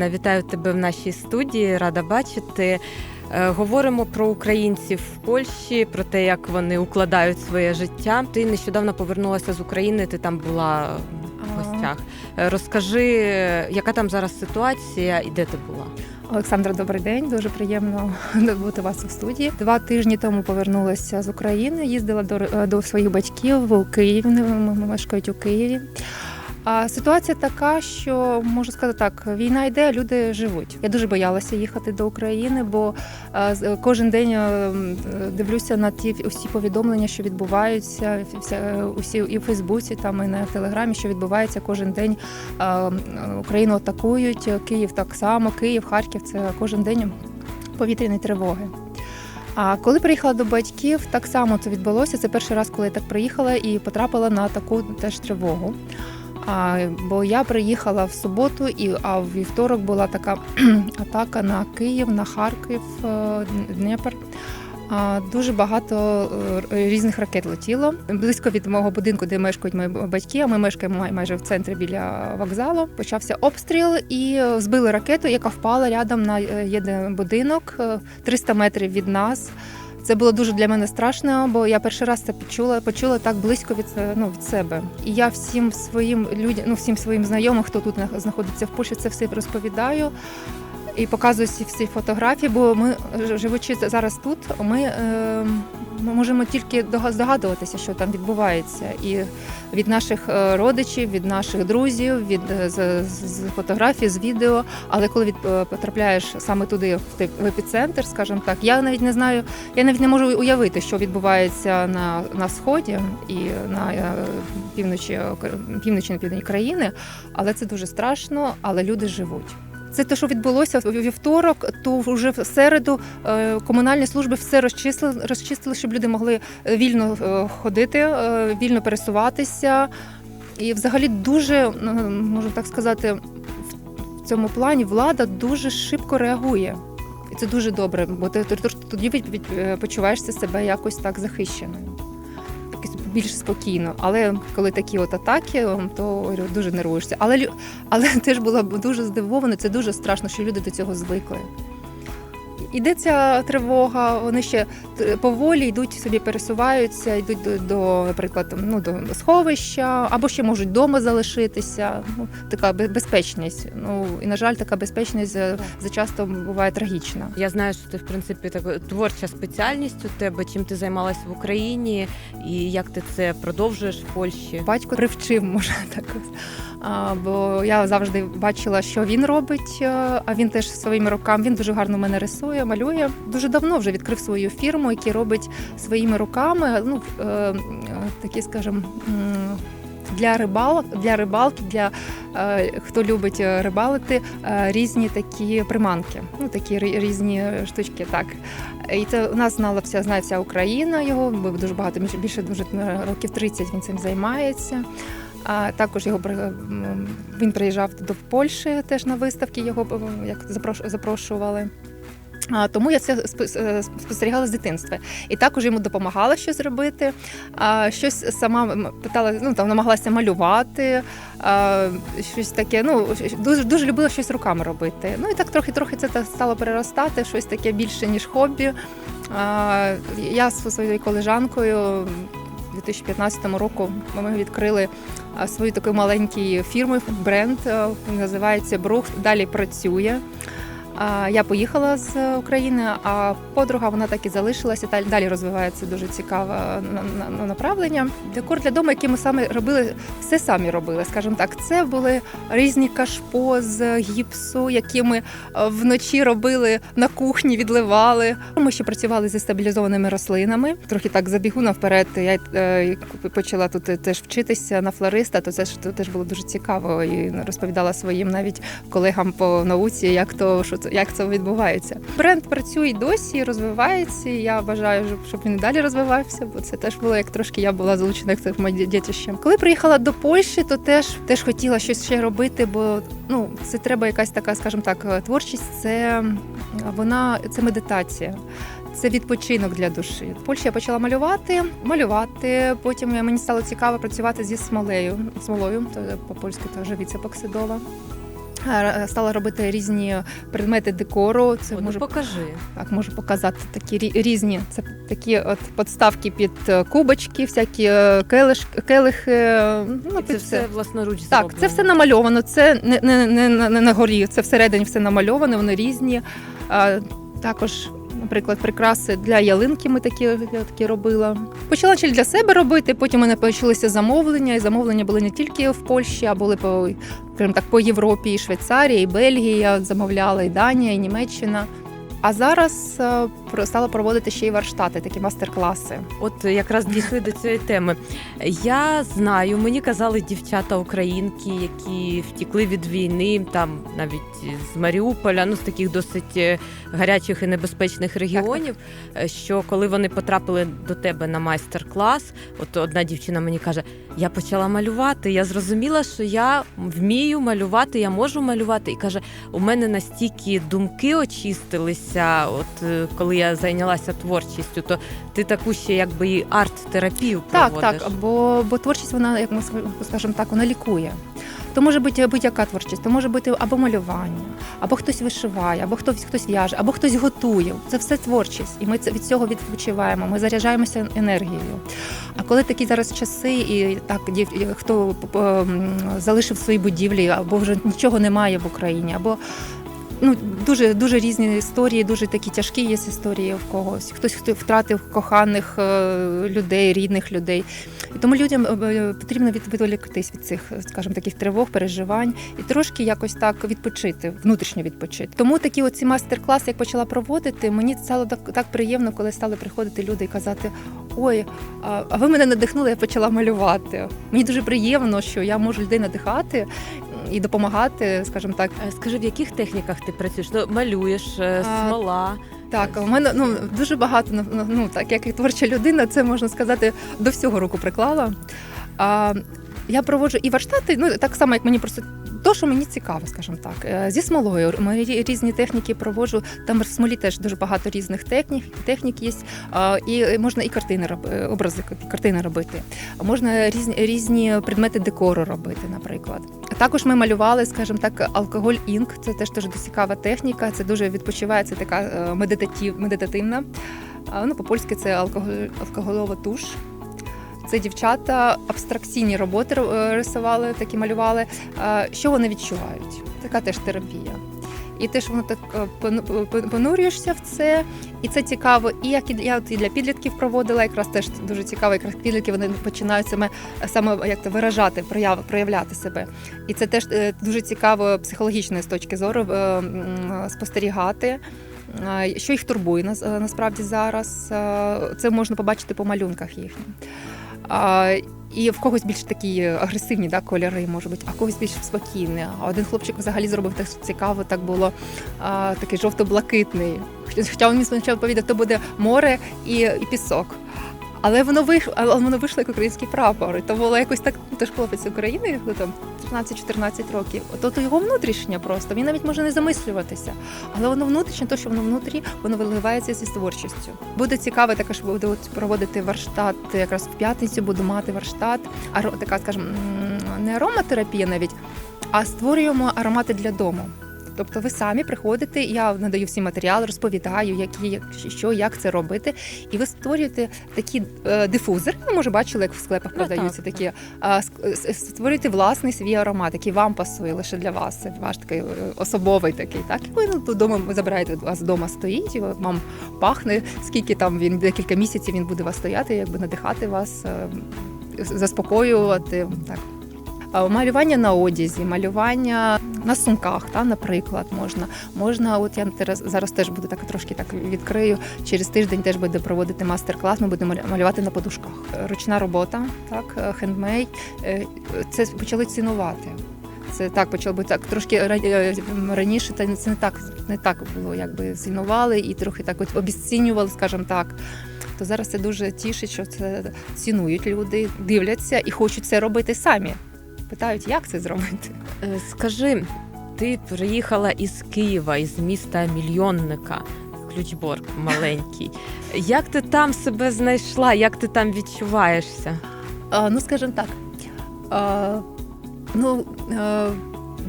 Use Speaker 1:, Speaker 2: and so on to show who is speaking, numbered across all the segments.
Speaker 1: Олена, вітаю тебе в нашій студії. Рада бачити. Е, Говоримо про українців в Польщі, про те, як вони укладають своє життя. Ти нещодавно повернулася з України. Ти там була в гостях. Е, Розкажи, яка там зараз ситуація і де ти була?
Speaker 2: Олександра, добрий день. Дуже приємно бути у вас у студії. Два тижні тому повернулася з України. Їздила до, до своїх батьків у Києві. Вони мешкають у Києві. А ситуація така, що можу сказати так: війна йде, люди живуть. Я дуже боялася їхати до України, бо е, кожен день е, дивлюся на ті усі повідомлення, що відбуваються, е, усі і в Фейсбуці, там і на телеграмі, що відбувається кожен день. Е, Україну атакують, Київ так само, Київ, Харків це кожен день повітряні тривоги. А коли приїхала до батьків, так само це відбулося. Це перший раз, коли я так приїхала і потрапила на таку теж тривогу. А, бо я приїхала в суботу, і а в вівторок була така атака на Київ, на Харків, е. А, Дуже багато е, різних ракет летіло. Близько від мого будинку, де мешкають мої батьки, а ми мешкаємо май- майже в центрі біля вокзалу. Почався обстріл і збили ракету, яка впала рядом на е, єдин будинок е, 300 метрів від нас. Це було дуже для мене страшно, бо я перший раз це почула, почула так близько від, ну, від себе. І я всім своїм людям, ну всім своїм знайомим, хто тут на- знаходиться в Польщі, це все розповідаю і показую всі, фотографії, бо ми, живучи зараз тут, ми, е, ми можемо тільки дога- здогадуватися, що там відбувається. І від наших е, родичів, від наших друзів, від е, з, з, фотографій, з відео. Але коли від, потрапляєш саме туди, в, в епіцентр, скажімо так, я навіть не знаю, я навіть не можу уявити, що відбувається на, на сході і на півночі, півночі на півдні країни, але це дуже страшно, але люди живуть. Це те, що відбулося у вівторок, то вже в середу е, комунальні служби все розчислили, розчистили, щоб люди могли е, вільно е, ходити, вільно пересуватися. І взагалі дуже, можу так сказати, в цьому плані влада дуже шибко реагує. І це дуже добре, бо ти тоді почуваєшся себе якось так захищеною. Більш спокійно. Але коли такі от атаки, то дуже нервуєшся. Але, але теж була дуже здивована, це дуже страшно, що люди до цього звикли. Іде ця тривога, вони ще поволі йдуть собі, пересуваються, йдуть до, до наприклад, ну, до сховища, або ще можуть вдома залишитися. Ну, така безпечність. Ну і на жаль, така безпечність за- зачасто буває трагічна.
Speaker 1: Я знаю, що ти в принципі так творча спеціальність у тебе. Чим ти займалась в Україні, і як ти це продовжуєш в Польщі?
Speaker 2: Батько привчив, може так. А, бо я завжди бачила, що він робить, е, а він теж своїми руками. Він дуже гарно мене рисує, малює. Дуже давно вже відкрив свою фірму, який робить своїми руками. Ну е, такі, скажімо, для рибалок, для рибалки, для е, хто любить рибалити, е, різні такі приманки. Ну такі різні штучки. Так і це у нас знала вся знає вся Україна його. Дуже багато більше- дуже е, років 30 він цим займається. А також його він приїжджав до Польщі теж на виставки. Його як запрош- запрошували. Тому я це е, спостерігала з дитинства. І також йому допомагала щось робити. Щось сама питала, ну там намагалася малювати, щось таке. Ну дуже дуже любила щось руками робити. Ну і так трохи-трохи це стало переростати, щось таке більше ніж хобі. Я зі своєю колежанкою. У 2015 року ми відкрили свою таку маленьку фірму, бренд називається Брух. Далі працює. Я поїхала з України, а подруга вона так і залишилася. Та далі розвивається дуже цікаве на- на- на- направлення. Декор для дому, який ми самі робили, все самі робили. Скажімо так, це були різні кашпо з гіпсу, які ми е, вночі робили на кухні, відливали. Ми ще працювали зі стабілізованими рослинами. Трохи так забігу наперед. Я е, почала тут теж вчитися на флориста, то це ж теж було дуже цікаво і розповідала своїм навіть колегам по науці, як то що як це відбувається. Бренд працює досі, розвивається. і Я бажаю, щоб- він далі розвивався, бо це теж було як трошки я була залучена як моє дітище. Коли приїхала до Польщі, то теж теж хотіла щось ще робити, бо ну це треба якась така, скажімо так, творчість. Це вона це медитація. Це відпочинок для душі. В Польщі я почала малювати, малювати. Потім мені стало цікаво працювати зі смолею. Смолою, то по-польськи то живіця поксидова. Е, Стала робити різні предмети декору. Це
Speaker 1: О,
Speaker 2: може
Speaker 1: покажи.
Speaker 2: так, можу показати такі різні. Це такі от подставки під е, кубочки, всякі е, келиш, келихи. Ну,
Speaker 1: І це
Speaker 2: під
Speaker 1: все власноруч
Speaker 2: так,
Speaker 1: зроблено.
Speaker 2: це все намальовано. Це не, не, не, не, не на горі, це всередині все намальовано, вони різні. А, також, наприклад, прикраси для ялинки ми такі, я такі робила. Почала чи для себе робити, потім у мене почалися замовлення, і замовлення були не тільки в Польщі, а були по, скажімо так, по Європі, і Швейцарія, і Бельгія замовляла, і Данія, і Німеччина. А зараз е, стала проводити ще й варштати, такі мастер-класи.
Speaker 1: От якраз дійшли до цієї теми. Я знаю, мені казали дівчата українки, які втікли від війни, там навіть з Маріуполя, ну з таких досить е, гарячих і небезпечних регіонів. е, Що коли вони потрапили до тебе на майстер-клас, от одна дівчина мені каже: я почала малювати. Я зрозуміла, що я вмію малювати, я можу малювати. І каже, у мене настільки думки очистилися, от е, коли я зайнялася творчістю, то ти таку ще якби і арт-терапію
Speaker 2: Так,
Speaker 1: проводиш.
Speaker 2: так, бо, бо творчість, вона, як ми скажемо так, вона лікує. То може бути будь-яка творчість, то може бути або малювання, або хтось вишиває, або хтось хтось в'яже, або хтось готує. Це все творчість, і ми це від цього відпочиваємо. Ми заряджаємося енергією. А коли такі зараз часи, і так хто залишив свої будівлі, або вже нічого немає в Україні, або ну дуже дуже різні історії, дуже такі тяжкі є історії в когось. Хтось хто втратив коханих е, людей, рідних людей. І тому людям е, потрібно відволіктись від цих, скажімо, таких тривог, переживань і трошки якось так відпочити, внутрішньо відпочити. Тому такі оці майстер-класи, як почала проводити, мені стало так, так приємно, коли стали приходити люди і казати: Ой, а ви мене надихнули, я почала малювати. Мені дуже приємно, що я можу людей надихати і допомагати, скажімо так.
Speaker 1: Е, Скажи, в яких техніках ти працюєш? Ну, малюєш, е, смола.
Speaker 2: Так, у мене ну дуже багато ну, ну, ну так як і творча людина, це можна сказати до всього руку приклала. А, я проводжу і варштати, ну так само, як мені просто. То, що мені цікаво, скажімо так, Е, зі смолою ми різні техніки проводжу. Там в смолі теж дуже багато різних технік, технік є. І можна і картини роб- образи, картини робити. Можна різні різні предмети декору робити, наприклад. Також ми малювали, скажімо так, алкоголь інк. Це теж дуже цікава техніка. Це дуже відпочиває, це така е, медитатив, медитативна. Ну, по-польськи це алкоголь, алкоголова туш. Це дівчата абстракційні роботи е, рисували, такі малювали. Що вони відчувають? Така теж терапія. І теж воно так е, пону- понурюєшся в це, і це цікаво. І як я от і для підлітків проводила, якраз теж дуже цікаво, якраз підлітки вони починають саме саме як то виражати, прояв, проявляти себе. І це теж е, дуже цікаво психологічно з точки зору е, спостерігати. е, Що їх турбує нас- е, насправді зараз? Е, Це можна побачити по малюнках їхнім. І в когось більш такі агресивні да, кольори, може бути, а когось більш спокійні. А один хлопчик взагалі зробив так цікаво, так було а, такий жовто-блакитний. Хоча він спочатку повідав, то буде море і, і пісок. Але воно вийшло, але воно вийшло як український прапор. І то було якось так, ну, то хлопець України, його там 13-14 років. Ото то його внутрішнє просто. Він навіть може не замислюватися. Але воно внутрішнє, то, що воно внутрі, воно виливається зі творчістю. Буде цікаво, також буду от проводити варштат. Якраз в п'ятницю буду мати варштат. Аро, така, скажімо, не ароматерапія навіть, а створюємо аромати для дому. Тобто ви самі приходите, я надаю всі матеріали, розповідаю, які як- що, як це робити, і ви створюєте такі е, дифузори. Ви може бачили, як в склепах
Speaker 1: Ну,
Speaker 2: продаються
Speaker 1: так,
Speaker 2: такі. А, ск- створюєте власний свій аромат, який вам пасує лише для вас. Це ваш такий е, особовий такий. Так і ви ну, додому ви забираєте у вас вдома стоїть, і вам пахне. Скільки там він декілька місяців він буде вас стояти, якби надихати вас, е, заспокоювати. Так. Малювання на одязі, малювання на сумках, та, наприклад, можна. Можна, от я зараз, теж буду так трошки так відкрию. Через тиждень теж буде проводити мастер-клас. Ми будемо малювати на подушках. Ручна робота, так, хендмейд. Е, Це почали цінувати. Це так почало бути так трошки е, раніше, та це не так не так було, якби цінували і трохи так от обіцінювали, скажімо так. То зараз це дуже тішить, що це цінують люди, дивляться і хочуть це робити самі. Питають, як це зробити.
Speaker 1: Е, Скажи, ти приїхала із Києва, із міста мільйонника. Ключборг маленький. Як ти там себе знайшла? Як ти там відчуваєшся?
Speaker 2: А, ну, скажімо так. А, ну, а,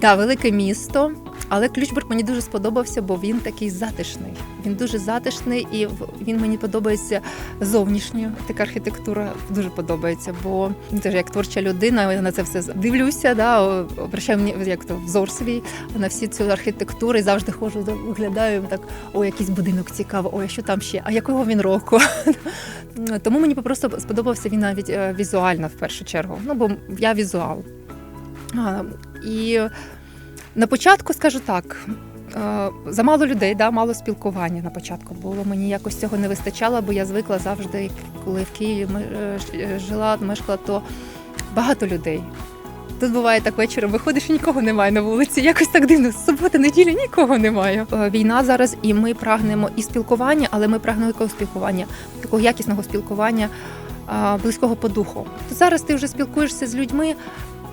Speaker 2: Да, велике місто. Але Ключбург мені дуже сподобався, бо він такий затишний. Він дуже затишний і він мені подобається зовнішньо. Така архітектура дуже подобається, бо теж як творча людина, я на це все дивлюся, да, обращаю як то взор свій на всі цю архітектуру і завжди ходжу, виглядаю так, о, якийсь будинок цікавий, ой, що там ще? А якого він року? Тому мені просто сподобався він навіть е, візуально в першу чергу. Ну, бо я візуал. І на початку скажу так. Е, Замало людей, да, мало спілкування на початку було. Мені якось цього не вистачало, бо я звикла завжди, коли в Києві е, е, жила, мешкала, то багато людей. Тут буває так вечором, виходиш і нікого немає на вулиці. Якось так дивно. Субота, неділя нікого немає. Війна зараз, і ми прагнемо і спілкування, але ми прагнемо якого спілкування, такого якісного спілкування, близького по духу. Зараз ти вже спілкуєшся з людьми,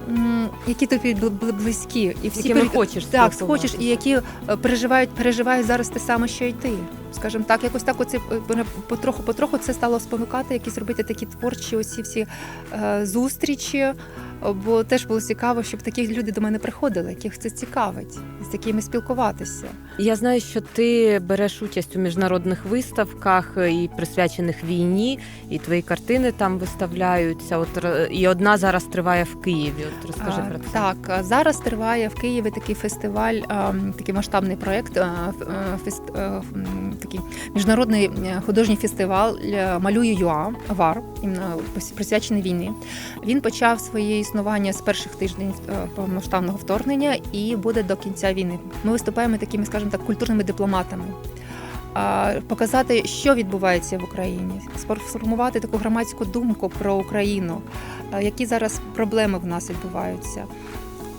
Speaker 2: м, які тобі бл- бл- близькі, і всі
Speaker 1: якими
Speaker 2: пере-
Speaker 1: хочеш
Speaker 2: так,
Speaker 1: спілкуватися.
Speaker 2: хочеш, і які е, переживають, переживають зараз те саме, що й ти. Скажімо так, якось так оце е, потроху, потроху це стало спонукати, якісь робити такі творчі оці всі е, зустрічі. Е, Бо теж було цікаво, щоб такі люди до мене приходили, яких це цікавить, з такими спілкуватися.
Speaker 1: Я знаю, що ти береш участь у міжнародних виставках е, і присвячених війні, і твої картини там виставляються. От і одна зараз триває в Києві. От розкажи
Speaker 2: А,
Speaker 1: про це.
Speaker 2: Так, зараз триває в Києві такий фестиваль, такий масштабний е, фест- е, такий міжнародний е, художній фестиваль е, Малюю ЮА ВАР, присвячений війні. Він почав своє існування з перших е, повномасштабного вторгнення і буде до кінця війни. Ми виступаємо такими, скажімо так, культурними дипломатами. Показати, що відбувається в Україні, сформувати таку громадську думку про Україну, які зараз проблеми в нас відбуваються.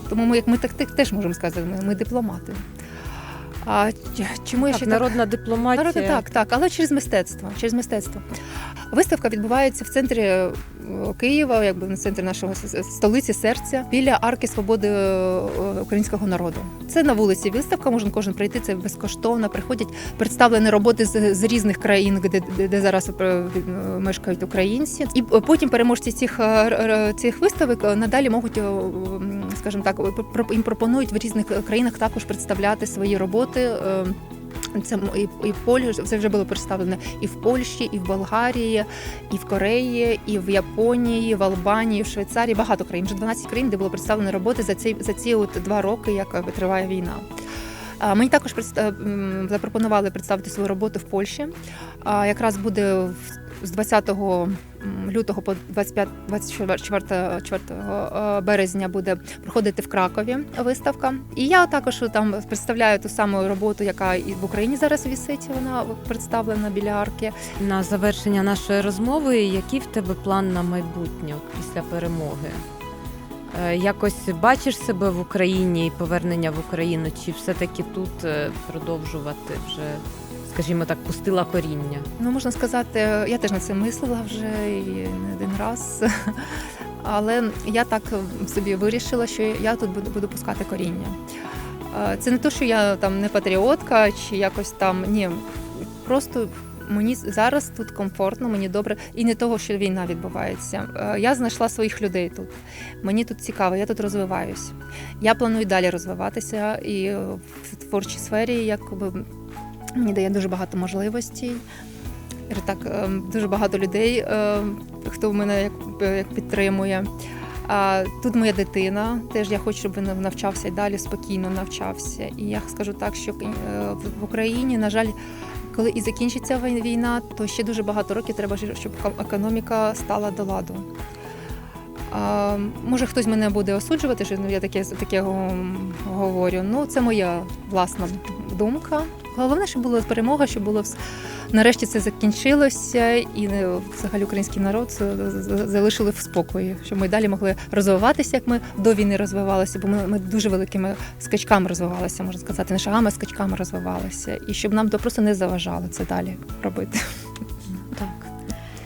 Speaker 2: Тому ми, як ми так теж можемо сказати, ми, ми дипломати. А чому я
Speaker 1: Так,
Speaker 2: ще так
Speaker 1: народна дипломатія.
Speaker 2: Народу, так, так, але через мистецтво. Через мистецтво. Виставка відбувається в центрі е, Києва, якби на центрі нашого столиці серця, біля арки свободи е, українського народу. Це на вулиці виставка, може кожен прийти. Це безкоштовно. Приходять представлені роботи з, з різних країн, де, де, де зараз е, мешкають українці. І потім переможці цих, цих виставок надалі можуть, скажімо так, їм пропонують в різних країнах також представляти свої роботи. Е, це і, і Полі, це вже було представлено і в Польщі, і в Болгарії, і в Кореї, і в Японії, в Албанії, в Швейцарії. Багато країн. Вже 12 країн, де було представлено роботи за ці за ці от два роки, як е, триває війна. Мені також запропонували представити свою роботу в Польщі. Якраз буде з 20 лютого по 25 24 4 березня буде проходити в Кракові виставка. І я також там представляю ту саму роботу, яка і в Україні зараз вісить. Вона представлена біля арки.
Speaker 1: На завершення нашої розмови, який в тебе план на майбутнє після перемоги? Е, Якось бачиш себе в Україні і повернення в Україну, чи все-таки тут е, продовжувати вже, скажімо так, пустила коріння?
Speaker 2: Ну можна сказати, я теж на це мислила вже і не один раз. Але я так собі вирішила, що я тут буду, буду пускати коріння. Е, Це не те, що я там не патріотка чи якось там ні. Просто мені зараз тут комфортно, мені добре, і не того, що війна відбувається. Е, Я знайшла своїх людей тут. Мені тут цікаво, я тут розвиваюсь. Я планую далі розвиватися і в творчій сфері, якби мені дає дуже багато можливостей. Так, е, дуже багато людей, е, хто мене як, підтримує. Тут моя дитина. Теж я хочу, щоб він навчався і далі спокійно навчався. І я скажу так, що е, в- в Україні, на жаль, коли і закінчиться війна, то ще дуже багато років треба, щоб економіка стала до ладу. Може, хтось мене буде осуджувати, що ну, я таке, таке говорю. Ну, це моя власна думка. Головне, щоб була перемога, щоб було нарешті це закінчилося, і е, взагалі український народ з- залишили в спокої, щоб ми далі могли розвиватися, як ми до війни розвивалися, бо ми, ми дуже великими скачками розвивалися, можна сказати, не шагами, а скачками розвивалися. І щоб нам то просто не заважало це далі робити.
Speaker 1: Так.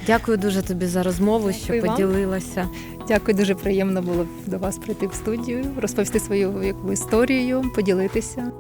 Speaker 1: Дякую дуже тобі за розмову, що
Speaker 2: вам.
Speaker 1: поділилася.
Speaker 2: Дякую, дуже приємно було до вас прийти в студію, розповісти свою яку історію, поділитися.